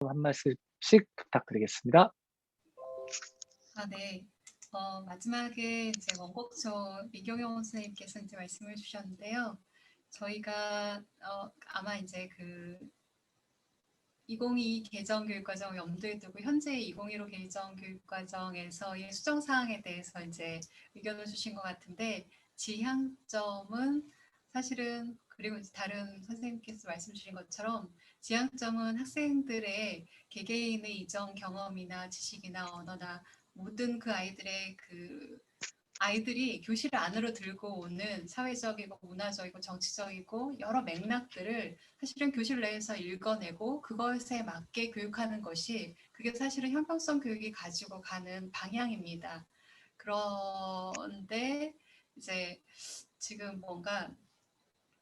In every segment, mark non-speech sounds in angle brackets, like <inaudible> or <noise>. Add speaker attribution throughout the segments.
Speaker 1: 한 말씀씩 부탁드리겠습니다.
Speaker 2: 아, 네. 어, 마지막에 이제 원곡초 이경영 선생님께서 이제 말씀을 주셨는데요. 저희가 어, 아마 이제 그 2022 개정 교육과정 염두에 두고 현재 2015 개정 교육과정에서의 수정 사항에 대해서 이제 의견을 주신 것 같은데 지향점은 사실은 그리고 이제 다른 선생님께서 말씀 주신 것처럼 지향점은 학생들의 개개인의 이전 경험이나 지식이나 언어나 모든 그 아이들의 그 아이들이 교실 안으로 들고 오는 사회적이고 문화적이고 정치적이고 여러 맥락들을 사실은 교실 내에서 읽어내고 그것에 맞게 교육하는 것이 그게 사실은 형평성 교육이 가지고 가는 방향입니다. 그런데 이제 지금 뭔가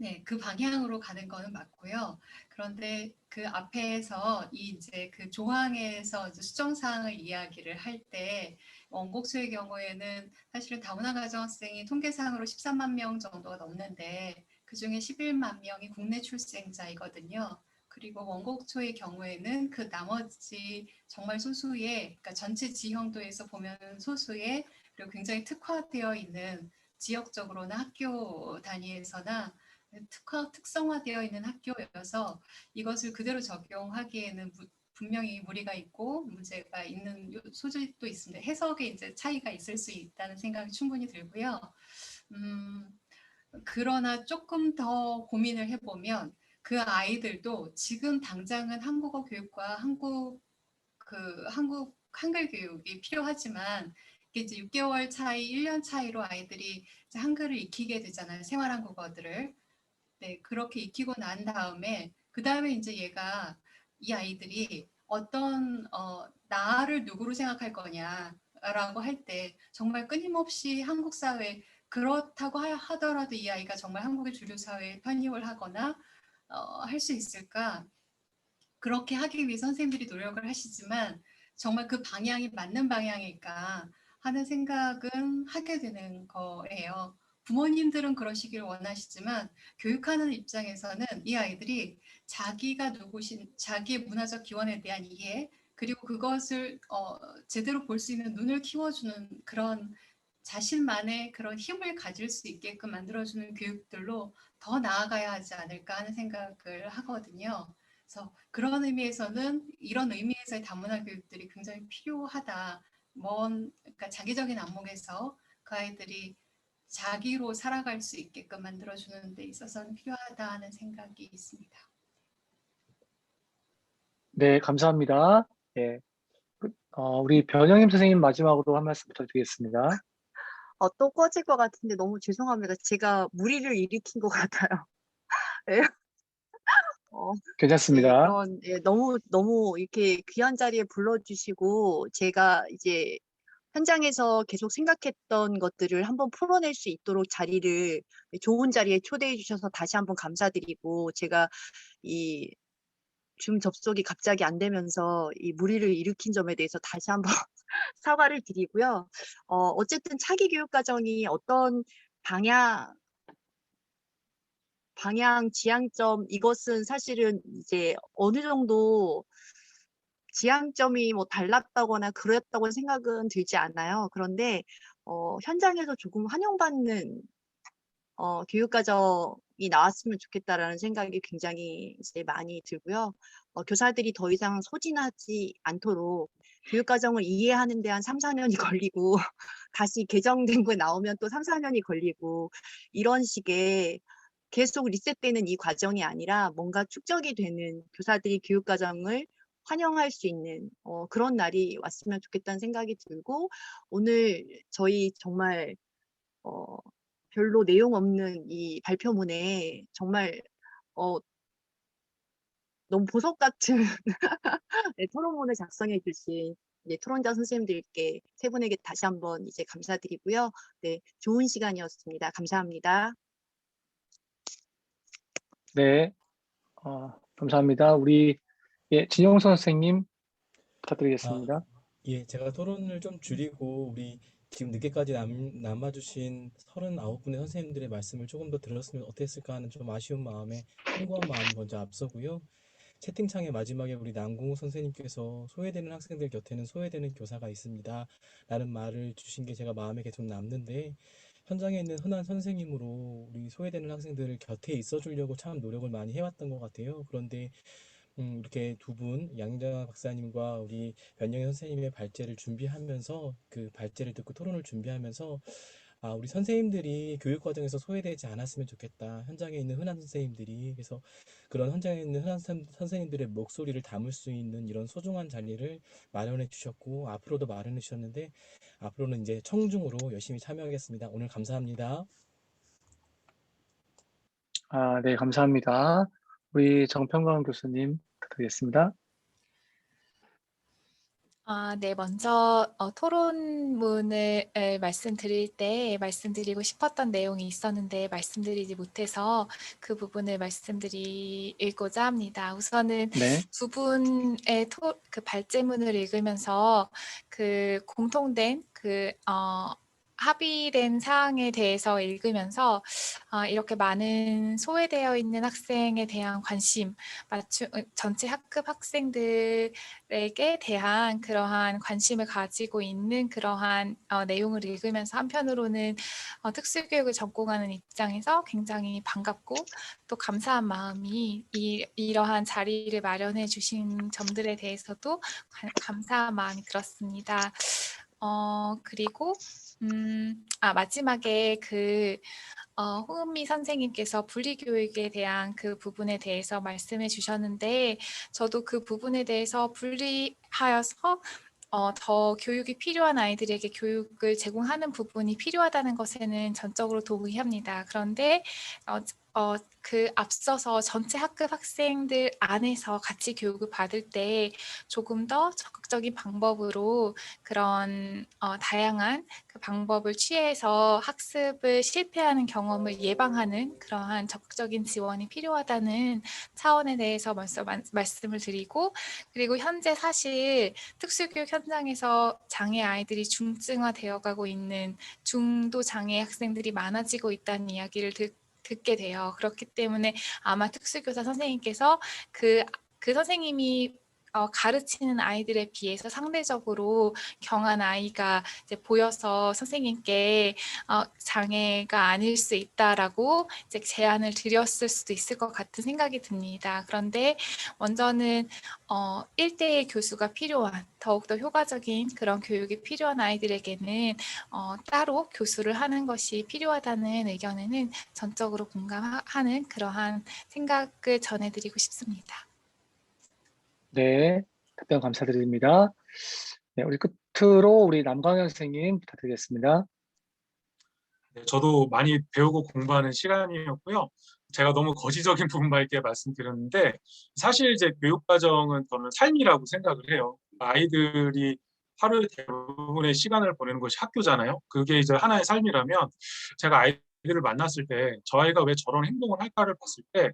Speaker 2: 네, 그 방향으로 가는 거는 맞고요. 그런데 그 앞에서 이 이제 그 조항에서 이제 수정 사항을 이야기를 할 때 원곡수의 경우에는 사실은 다문화 가정 학생이 통계상으로 13만 명 정도가 넘는데 그 중에 11만 명이 국내 출생자이거든요. 그리고 원곡초의 경우에는 그 나머지 정말 소수의, 그러니까 전체 지형도에서 보면 소수의 그리고 굉장히 특화되어 있는 지역적으로나 학교 단위에서나 특화 특성화되어 있는 학교여서 이것을 그대로 적용하기에는 무, 분명히 무리가 있고 문제가 있는 요- 소지도 있습니다. 해석에 이제 차이가 있을 수 있다는 생각이 충분히 들고요. 음, 그러나 조금 더 고민을 해보면 그 아이들도 지금 당장은 한국어 교육과 한국 그 한국 한글 교육이 필요하지만 이게 이제 6개월 차이, 1년 차이로 아이들이 한글을 익히게 되잖아요. 생활 한국어들을. 네, 그렇게 익히고 난 다음에 그 다음에 이제 얘가 이 아이들이 어떤 어, 나를 누구로 생각할 거냐라고 할 때 정말 끊임없이 한국 사회 그렇다고 하- 하더라도 이 아이가 정말 한국의 주류 사회에 편입을 하거나 어, 할 수 있을까? 그렇게 하기 위해 선생님들이 노력을 하시지만 정말 그 방향이 맞는 방향일까 하는 생각은 하게 되는 거예요. 부모님들은 그러시길 원하시지만 교육하는 입장에서는 이 아이들이 자기가 누구신 자기의 문화적 기원에 대한 이해 그리고 그것을 어, 제대로 볼 수 있는 눈을 키워주는 그런 자신만의 그런 힘을 가질 수 있게끔 만들어주는 교육들로 더 나아가야 하지 않을까 하는 생각을 하거든요. 그래서 그런 의미에서는 이런 의미에서의 다문화 교육들이 굉장히 필요하다. 먼 그러니까 장기적인 안목에서 그 아이들이 자기로 살아갈 수 있게끔 만들어주는 데 있어서는 필요하다 하는 생각이 있습니다.
Speaker 1: 네, 감사합니다. 예. 그, 어, 우리 변영임 선생님 마지막으로 한 말씀 부탁드리겠습니다.
Speaker 3: 어, 또 꺼질 것 같은데 너무 죄송합니다. 제가 무리를 일으킨 것 같아요. <laughs> 예. 어,
Speaker 1: 괜찮습니다.
Speaker 3: 이런, 예, 너무, 너무 이렇게 귀한 자리에 불러주시고, 제가 이제 현장에서 계속 생각했던 것들을 한번 풀어낼 수 있도록 자리를, 좋은 자리에 초대해 주셔서 다시 한번 감사드리고, 제가 이 줌 접속이 갑자기 안 되면서 이 무리를 일으킨 점에 대해서 다시 한번 <laughs> 사과를 드리고요. 어, 어쨌든 차기 교육 과정이 어떤 방향, 방향, 지향점, 이것은 사실은 이제 어느 정도 지향점이 뭐 달랐다거나 그랬다고 생각은 들지 않아요. 그런데 어, 현장에서 조금 환영받는 어, 교육과정이 나왔으면 좋겠다라는 생각이 굉장히 이제 많이 들고요. 어, 교사들이 더 이상 소진하지 않도록 교육과정을 이해하는 데 한 3, 4년이 <laughs> 걸리고 다시 개정된 거 나오면 또 3, 4년이 걸리고 이런 식의 계속 리셋되는 이 과정이 아니라 뭔가 축적이 되는 교사들이 교육과정을 환영할 수 있는 어, 그런 날이 왔으면 좋겠다는 생각이 들고 오늘 저희 정말 어, 별로 내용 없는 이 발표문에 정말 어, 너무 보석 같은 <laughs> 네, 토론문을 작성해 주신 네, 토론자 선생님들께 세 분에게 다시 한번 이제 감사드리고요. 네, 좋은 시간이었습니다. 감사합니다.
Speaker 1: 네, 어, 감사합니다. 우리 예, 진영선 선생님 부탁드리겠습니다.
Speaker 4: 예, 제가 토론을 좀 줄이고 우리 지금 늦게까지 남, 남아주신 39분의 선생님들의 말씀을 조금 더 들었으면 어땠을까 하는 좀 아쉬운 마음에 송구한 마음이 먼저 앞서고요. 채팅창에 마지막에 우리 남궁우 선생님께서 소외되는 학생들 곁에는 소외되는 교사가 있습니다. 라는 말을 주신 게 제가 마음에 계속 남는데 현장에 있는 흔한 선생님으로 우리 소외되는 학생들을 곁에 있어 주려고 참 노력을 많이 해왔던 것 같아요. 그런데 음, 이렇게 두 분, 양자 박사님과 우리 변영희 선생님의 발제를 준비하면서 그 발제를 듣고 토론을 준비하면서 아, 우리 선생님들이 교육 과정에서 소외되지 않았으면 좋겠다. 현장에 있는 흔한 선생님들이 그래서 그런 현장에 있는 흔한 선- 선생님들의 목소리를 담을 수 있는 이런 소중한 자리를 마련해 주셨고 앞으로도 마련해 주셨는데 앞으로는 이제 청중으로 열심히 참여하겠습니다. 오늘 감사합니다.
Speaker 1: 아, 네, 감사합니다. 우리 정평강 교수님 부탁드리겠습니다.
Speaker 5: 아, 네, 먼저 어, 토론문을 에, 말씀드릴 때 말씀드리고 싶었던 내용이 있었는데 말씀드리지 못해서 그 부분을 말씀드리고자 합니다. 우선은
Speaker 1: 네,
Speaker 5: 두 분의 토, 그 발제문을 읽으면서 그 공통된 그 어, 합의된 사항에 대해서 읽으면서 어, 이렇게 많은 소외되어 있는 학생에 대한 관심, 맞춤, 어, 전체 학급 학생들에게 대한 그러한 관심을 가지고 있는 그러한 어, 내용을 읽으면서 한편으로는 어, 특수교육을 전공하는 입장에서 굉장히 반갑고 또 감사한 마음이 이, 이러한 자리를 마련해 주신 점들에 대해서도 관- 감사한 마음이 들었습니다. 어, 그리고 음, 아, 마지막에 그 어, 홍은미 선생님께서 분리교육에 대한 그 부분에 대해서 말씀해 주셨는데 저도 그 부분에 대해서 분리하여서 어, 더 교육이 필요한 아이들에게 교육을 제공하는 부분이 필요하다는 것에는 전적으로 동의합니다. 그런데 어, 어, 그 앞서서 전체 학급 학생들 안에서 같이 교육을 받을 때 조금 더 적극적인 방법으로 그런 어, 다양한 그 방법을 취해서 학습을 실패하는 경험을 예방하는 그러한 적극적인 지원이 필요하다는 차원에 대해서 먼저 말- 말씀을 드리고 그리고 현재 사실 특수교육 현장에서 장애 아이들이 중증화되어 가고 있는 중도 장애 학생들이 많아지고 있다는 이야기를 듣, 듣게 돼요. 그렇기 때문에 아마 특수교사 선생님께서 그, 그 선생님이 어, 가르치는 아이들에 비해서 상대적으로 경한 아이가 이제 보여서 선생님께 어, 장애가 아닐 수 있다라고 이제 제안을 드렸을 수도 있을 것 같은 생각이 듭니다. 그런데 먼저는 어, 1대1 교수가 필요한 더욱더 효과적인 그런 교육이 필요한 아이들에게는 어, 따로 교수를 하는 것이 필요하다는 의견에는 전적으로 공감하는 그러한 생각을 전해드리고 싶습니다.
Speaker 1: 네, 답변 감사드립니다. 네, 우리 끝으로 우리 남광현 선생님 부탁드리겠습니다.
Speaker 6: 네, 저도 많이 배우고 공부하는 시간이었고요. 제가 너무 거시적인 <laughs> 부분만 이렇게 말씀드렸는데 사실 이제 교육 과정은 저는 삶이라고 생각을 해요. 아이들이 하루 대부분의 시간을 보내는 것이 학교잖아요. 그게 이제 하나의 삶이라면 제가 아이들을 만났을 때 저 아이가 왜 저런 행동을 할까를 봤을 때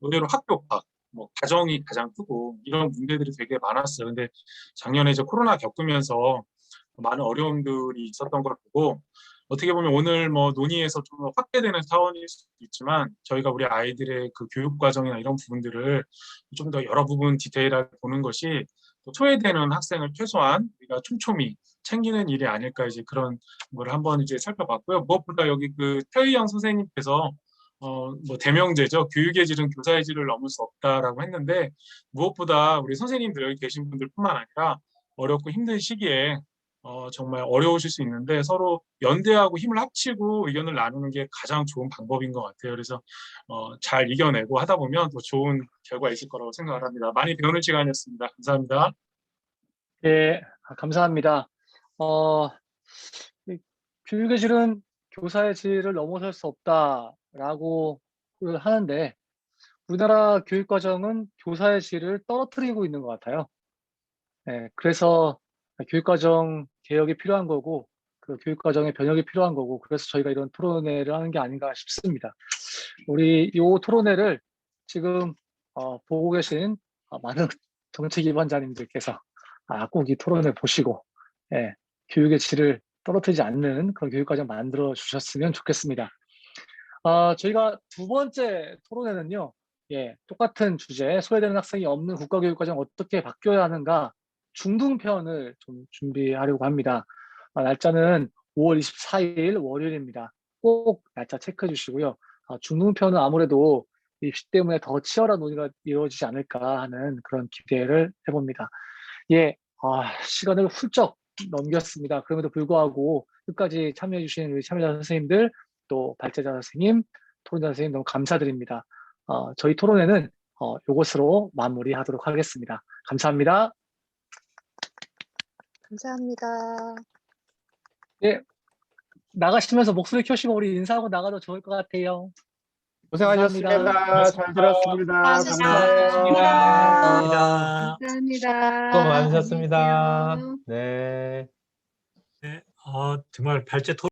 Speaker 6: 의외로 학교파, 뭐 가정이 가장 크고 이런 문제들이 되게 많았어요. 근데 작년에 이제 코로나 겪으면서 많은 어려움들이 있었던 걸 보고 어떻게 보면 오늘 뭐 논의에서 좀 확대되는 차원일 수도 있지만 저희가 우리 아이들의 그 교육 과정이나 이런 부분들을 좀 더 여러 부분 디테일하게 보는 것이 또 소외되는 학생을 최소한 우리가 촘촘히 챙기는 일이 아닐까 이제 그런 걸 한번 이제 살펴봤고요. 무엇보다 여기 그 태의영 선생님께서 어 뭐 대명제죠. 교육의 질은 교사의 질을 넘을 수 없다라고 했는데 무엇보다 우리 선생님들 여기 계신 분들뿐만 아니라 어렵고 힘든 시기에 어, 정말 어려우실 수 있는데 서로 연대하고 힘을 합치고 의견을 나누는 게 가장 좋은 방법인 것 같아요. 그래서 어, 잘 이겨내고 하다 보면 더 좋은 결과 있을 거라고 생각을 합니다. 많이 배우는 시간이었습니다. 감사합니다.
Speaker 1: 예, 아, 감사합니다. 어, 이 교육의 질은 교사의 질을 넘어설 수 없다 라고 하는데 우리나라 교육 과정은 교사의 질을 떨어뜨리고 있는 것 같아요. 예, 그래서 교육 과정 개혁이 필요한 거고 그 교육 과정의 변혁이 필요한 거고 그래서 저희가 이런 토론회를 하는 게 아닌가 싶습니다. 우리 이 토론회를 지금 어, 보고 계신 어, 많은 <laughs> 정책 위반자님들께서 아, 꼭 이 토론을 보시고 예, 교육의 질을 떨어뜨리지 않는 그런 교육과정 만들어 주셨으면 좋겠습니다. 아, 저희가 두 번째 토론회는요, 예, 똑같은 주제, 소외되는 학생이 없는 국가교육 과정 어떻게 바뀌어야 하는가 중등편을 좀 준비하려고 합니다. 아, 날짜는 5월 24일 월요일입니다. 꼭 날짜 체크해 주시고요. 아, 중등편은 아무래도 입시 때문에 더 치열한 논의가 이루어지지 않을까 하는 그런 기대를 해봅니다. 예, 아, 시간을 훌쩍 넘겼습니다. 그럼에도 불구하고 끝까지 참여해 주신 우리 참여자 선생님들, 또 발제자 선생님, 토론자 선생님 너무 감사드립니다. 어, 저희 토론회는 어, 요것으로 마무리하도록 하겠습니다. 감사합니다.
Speaker 3: 감사합니다.
Speaker 1: 나가시면서 목소리 켜시고 우리 인사하고 나가도 좋을 것 같아요.
Speaker 7: 고생하셨습니다.
Speaker 1: 감사합니다.
Speaker 7: 잘
Speaker 2: 들었습니다.
Speaker 7: 감사합니다.
Speaker 3: 감사합니다.
Speaker 7: 수고 많으셨습니다. 네.
Speaker 8: 네, 어, 정말 발제 토